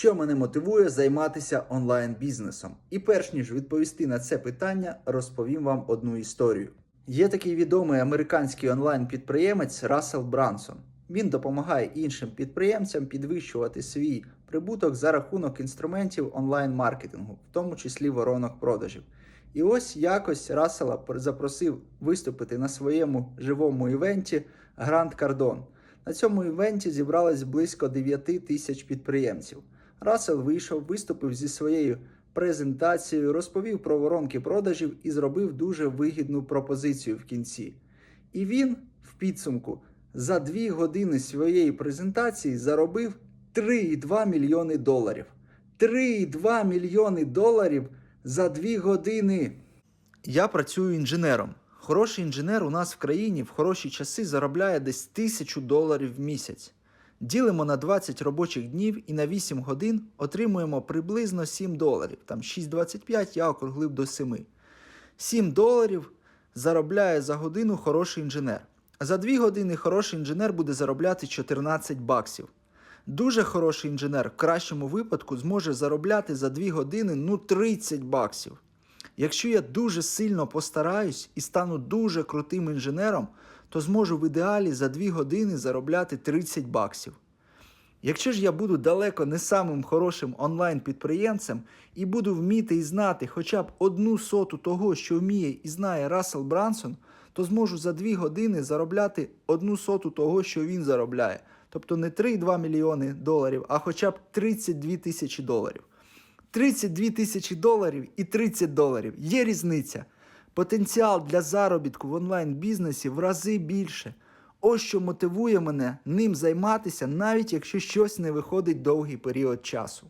Що мене мотивує займатися онлайн-бізнесом? І перш ніж відповісти на це питання, розповім вам одну історію. Є такий відомий американський онлайн-підприємець Рассел Брансон. Він допомагає іншим підприємцям підвищувати свій прибуток за рахунок інструментів онлайн-маркетингу, в тому числі воронок продажів. І ось якось Рассела запросив виступити на своєму живому івенті Гранд Кардон. На цьому івенті зібралось близько 9 тисяч підприємців. Рассел вийшов, виступив зі своєю презентацією, розповів про воронки продажів і зробив дуже вигідну пропозицію в кінці. І він в підсумку за 2 години своєї презентації заробив 3,2 мільйони доларів. 3,2 мільйони доларів за 2 години. Я працюю інженером. Хороший інженер у нас в країні в хороші часи заробляє десь тисячу доларів в місяць. Ділимо на 20 робочих днів і на 8 годин отримуємо приблизно 7 доларів. Там 6,25 я округлив до 7. 7 доларів заробляє за годину хороший інженер. За 2 години хороший інженер буде заробляти 14 баксів. Дуже хороший інженер в кращому випадку зможе заробляти за 2 години ну 30 баксів. Якщо я дуже сильно постараюсь і стану дуже крутим інженером, то зможу в ідеалі за 2 години заробляти 30 баксів. Якщо ж я буду далеко не самим хорошим онлайн-підприємцем і буду вміти і знати хоча б одну соту того, що вміє і знає Рассел Брансон, то зможу за 2 години заробляти одну соту того, що він заробляє. Тобто не 3,2 мільйони доларів, а хоча б 32 тисячі доларів. 32 тисячі доларів і 30 доларів. Є різниця. Потенціал для заробітку в онлайн-бізнесі в рази більше. Ось що мотивує мене ним займатися, навіть якщо щось не виходить довгий період часу.